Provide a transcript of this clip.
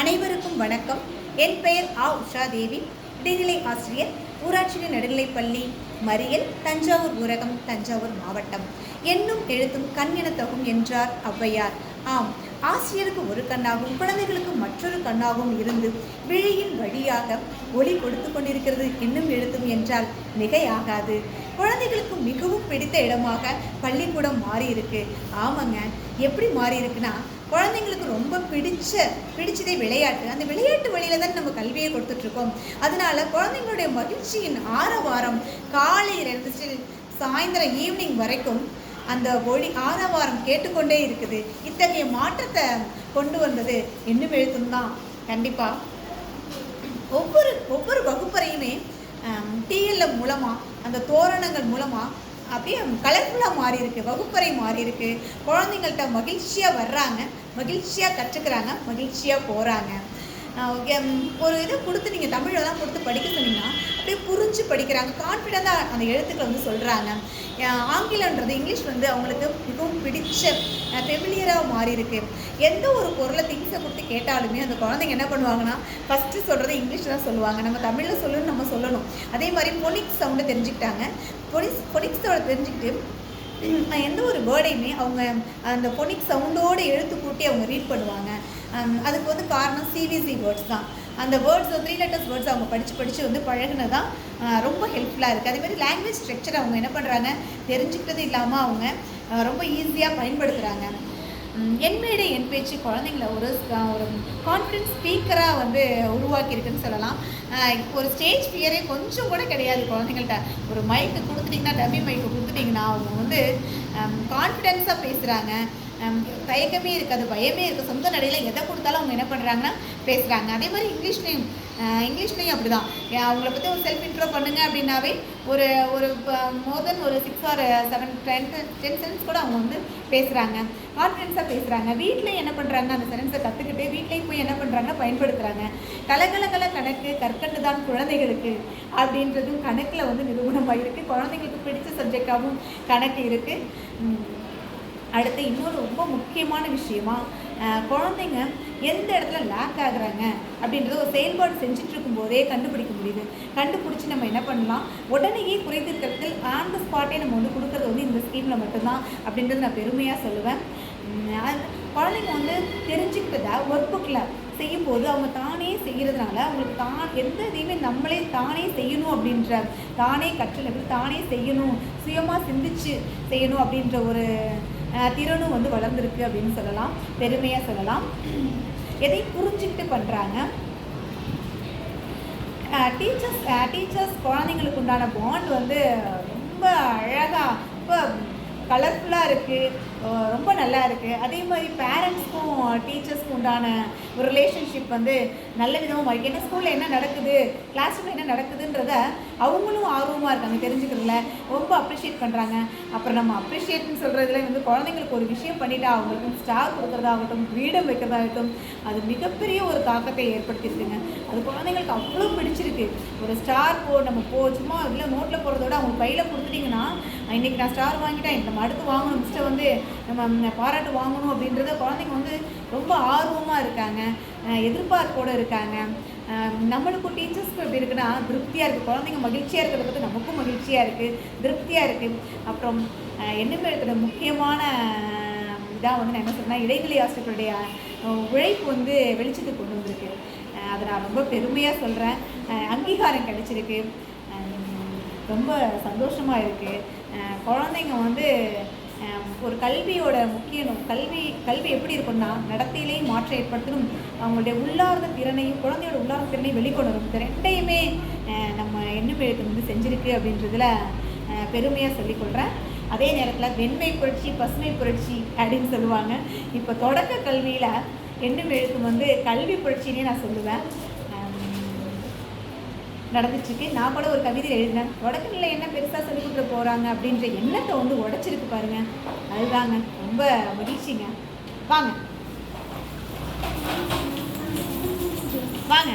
அனைவருக்கும் வணக்கம். என் பெயர் ஆ. உஷா தேவி. இடைநிலை ஆசிரியர் ஊராட்சி நடுநிலைப்பள்ளி மறியல் தஞ்சாவூர் ஊரகம் தஞ்சாவூர் மாவட்டம். என்னும் எழுத்தும் கண் என என்றார் ஔவையார். ஆம் ஆசிரியருக்கு ஒரு கண்ணாகவும் குழந்தைகளுக்கு மற்றொரு கண்ணாகவும் இருந்து விழியின் வழியாக ஒளி கொடுத்து கொண்டிருக்கிறது என்னும் எழுத்தும் என்றால் மிகையாகாது. குழந்தைகளுக்கு மிகவும் பிடித்த இடமாக பள்ளிக்கூடம் மாறி இருக்கு ஆமாங்க எப்படி மாறி இருக்குன்னா குழந்தைங்களுக்கு ரொம்ப பிடிச்ச பிடிச்சதே விளையாட்டு. அந்த விளையாட்டு வழியில தான் நம்ம கல்வியை கொடுத்துட்ருக்கோம். அதனால் அதனால குழந்தைங்களுடைய மகிழ்ச்சியின் ஆரவாரம் காலையில் இருந்து சாயந்தரம் ஈவினிங் வரைக்கும் அந்த ஒளி ஆரவாரம் கேட்டுக்கொண்டே இருக்குது. இத்தகைய மாற்றத்தை கொண்டு வந்தது இன்னும் எழுத்தும் தான். கண்டிப்பாக ஒவ்வொரு ஒவ்வொரு வகுப்பறையுமே டிஎல்எம் மூலமாக அந்த தோரணங்கள் மூலமாக அப்படியே கலர்ஃபுல்லாக மாறி இருக்கு வகுப்பறை மாறி இருக்கு குழந்தைங்கள்ட்ட மகிழ்ச்சியாக வர்றாங்க மகிழ்ச்சியாக கற்றுக்கிறாங்க மகிழ்ச்சியாக போகிறாங்க ஒரு இதை கொடுத்து நீங்கள் தமிழில் தான் கொடுத்து படிக்க சொன்னீங்கன்னா அப்படியே புரிஞ்சு படிக்கிறாங்க. கான்ஃபிடெண்ட்டாக அந்த எழுத்துக்களை வந்து சொல்கிறாங்க ஆங்கிலன்றது இங்கிலீஷ் வந்து அவங்களுக்கு மிகவும் பிடிச்ச ஃபெமிலியராக மாறி இருக்கு எந்த ஒரு பொருளை திங்ஸை கொடுத்து கேட்டாலுமே அந்த குழந்தைங்க என்ன பண்ணுவாங்கன்னா ஃபஸ்ட்டு சொல்கிறது இங்கிலீஷ் தான் சொல்லுவாங்க. நம்ம தமிழில் சொல்லணும்னு நம்ம சொல்லணும். அதே மாதிரி பொனிக்ஸ் சவுண்டை தெரிஞ்சுக்கிட்டாங்க. பொனிக்ஸ் பொனிக்ஸோட தெரிஞ்சுக்கிட்டு எந்த ஒரு வேர்டையுமே அவங்க அந்த பொனிக் சவுண்டோடு எழுத்து கூட்டி அவங்க ரீட் பண்ணுவாங்க. அதுக்கு வந்து காரணம் சிபிசி வேர்ட்ஸ் தான். அந்த வேர்ட்ஸ் த்ரீ லெட்டர்ஸ் வேர்ட்ஸ் அவங்க படித்து படித்து வந்து பழகினதான் ரொம்ப ஹெல்ப்ஃபுல்லாக இருக்குது அதே மாதிரி லாங்குவேஜ் ஸ்ட்ரக்சர் அவங்க என்ன பண்ணுறாங்க தெரிஞ்சுக்கிட்டது இல்லாமல் அவங்க ரொம்ப ஈஸியாக பயன்படுத்துகிறாங்க என்மேடை என் பேச்சு குழந்தைங்கள ஒரு ஒரு கான்ஃபிடென்ஸ் ஸ்பீக்கராக வந்து உருவாக்கியிருக்குன்னு சொல்லலாம். ஒரு ஸ்டேஜ் ஃபியரே கொஞ்சம் கூட கிடையாது குழந்தைங்கள்ட்ட. ஒரு மைக்கு கொடுத்துட்டிங்கன்னா டம்மி மைக்கு கொடுத்துட்டிங்கன்னா அவங்க வந்து கான்ஃபிடென்ஸாக பேசுகிறாங்க தயக்கமே இருக்காது பயமே இருக்குது சொந்த நடையில் எதை கொடுத்தாலும் அவங்க என்ன பண்ணுறாங்கன்னா பேசுகிறாங்க அதே மாதிரி இங்கிலீஷ்லேயும் இங்கிலீஷ்லேயும் அப்படி தான் அவங்கள பற்றி ஒரு செல்ஃப் இன்ட்ரோ பண்ணுங்க அப்படின்னாவே ஒரு ஒரு மோர் தென் ஒரு six or seven ten ten cents கூட அவங்க வந்து பேசுகிறாங்க கான்ஃபிடென்ஸாக பேசுகிறாங்க வீட்டில் என்ன பண்ணுறாங்க அந்த சென்ஸை கற்றுக்கிட்டு வீட்லேயும் போய் என்ன பண்ணுறாங்க பயன்படுத்துகிறாங்க கலகலகல கணக்கு கற்கண்டு தான் குழந்தைகளுக்கு அப்படின்றதும் கணக்கில் வந்து நிரூபணமாக இருக்குது குழந்தைங்களுக்கு பிடிச்ச சப்ஜெக்டாகவும் கணக்கு இருக்குது அடுத்து இன்னொரு ரொம்ப முக்கியமான விஷயமா குழந்தைங்க எந்த இடத்துல லேக் ஆகுறாங்க அப்படின்றத ஒரு செயல்பாடு செஞ்சுட்டு இருக்கும்போதே கண்டுபிடிக்க முடியுது. கண்டுபிடிச்சி நம்ம என்ன பண்ணலாம்? உடனேயே குறைத்திருக்கிறதுக்கு ஆன் த ஸ்பாட்டே நம்ம வந்து கொடுக்குறது வந்து இந்த ஸ்கீமில் மட்டும்தான் அப்படின்றது நான் பெருமையாக சொல்லுவேன். குழந்தைங்க வந்து தெரிஞ்சுக்கிட்டதா ஒர்க் புக்கில் செய்யும்போது அவங்க தானே செய்கிறதுனால அவங்களுக்கு தான் எந்த இதையுமே நம்மளே தானே செய்யணும் அப்படின்ற தானே கற்றல் தானே செய்யணும் சுயமாக சிந்திச்சு செய்யணும் அப்படின்ற ஒரு திறனும் வந்து வளர்ந்துருக்கு அப்படின்னு சொல்லலாம். பெருமையாக சொல்லலாம். எதை புரிஞ்சுக்கிட்டு பண்ணுறாங்க டீச்சர்ஸ் டீச்சர்ஸ் குழந்தைங்களுக்கு உண்டான பாண்ட் வந்து ரொம்ப அழகாக ரொம்ப கலர்ஃபுல்லாக இருக்குது ரொம்ப நல்லா இருக்குது அதே மாதிரி பேரண்ட்ஸ்க்கும் டீச்சர்ஸ் உண்டான ஒரு ரிலேஷன்ஷிப் வந்து நல்ல விதமாக இருக்குது என்ன ஸ்கூலில் என்ன நடக்குது? கிளாஸ் ரூமில் என்ன நடக்குதுன்றத அவங்களும் ஆர்வமாக இருக்காங்க தெரிஞ்சுக்கிறதுல. ரொம்ப அப்ரிஷியேட் பண்ணுறாங்க அப்புறம் நம்ம அப்ரிஷியேட்னு சொல்கிறதுல வந்து குழந்தைங்களுக்கு ஒரு விஷயம் பண்ணிட்டா அவங்களுக்கு ஸ்டார் கொடுக்குறதாகட்டும் ஃப்ரீடம் வைக்கிறதாகட்டும் அது மிகப்பெரிய ஒரு தாக்கத்தை ஏற்படுத்தியிருக்குங்க. அது குழந்தைங்களுக்கு அவ்வளோ பிடிச்சிருக்கு. ஒரு ஸ்டார் போ நம்ம போ சும்மா இல்லை நோட்டில் போகிறதோட அவங்க கையில் கொடுத்துட்டிங்கன்னா இன்றைக்கி நான் ஸ்டார் வாங்கிட்டேன் நம்ம அடுத்து வாங்கணும் மிஸ்ட்டை வந்து நம்ம பாராட்டு வாங்கணும் அப்படின்றத குழந்தைங்க வந்து ரொம்ப ஆர்வமாக இருக்காங்க. எதிர்பார்ப்போடு இருக்காங்க. நம்மளுக்கும் டீச்சர்ஸ்க்கு எப்படி இருக்குன்னா திருப்தியாக இருக்குது குழந்தைங்க மகிழ்ச்சியாக இருக்கிறத பற்றி நமக்கும் மகிழ்ச்சியாக இருக்குது திருப்தியாக இருக்குது அப்புறம் என்னமே இருக்கிற முக்கியமான இதாக வந்து நான் என்ன சொல்கிறேன்னா இடைநிலை ஆசிரியர்களுடைய உழைப்பு வந்து வெளிச்சத்துக்கு கொண்டு வந்திருக்கு. அதை நான் ரொம்ப பெருமையாக சொல்கிறேன் அங்கீகாரம் கிடைச்சிருக்கு. ரொம்ப சந்தோஷமாக இருக்குது குழந்தைங்க வந்து ஒரு கல்வியோட முக்கியம் கல்வி கல்வி எப்படி இருக்கும்னா நடத்தையிலையும் மாற்றம் ஏற்படுத்தணும். அவங்களுடைய உள்ளார்ந்த திறனையும் குழந்தையோட உள்ளார்ந்த திறனையும் வெளிக்கொணரும் இந்த ரெண்டையுமே நம்ம எண்ணும் எழுத்து வந்து செஞ்சுருக்கு அப்படின்றதுல பெருமையாக சொல்லிக்கொள்கிறேன் அதே நேரத்தில் வெண்மை புரட்சி பசுமை புரட்சி அப்படின்னு சொல்லுவாங்க. இப்போ தொடக்க கல்வியில் எண்ணும் எழுத்தும் வந்து கல்வி புரட்சினே நான் சொல்லுவேன். நடந்துச்சுருக்கு நான் கூட ஒரு கவிதை எழுதினேன். தொடக்கநிலை என்ன பெருசாக சொல்லி கொடுக்க போகிறாங்க அப்படின்ற எண்ணத்தை வந்து உடச்சிருக்கு பாருங்க. அதுதாங்க. ரொம்ப மகிழ்ச்சிங்க. வாங்க. வாங்க.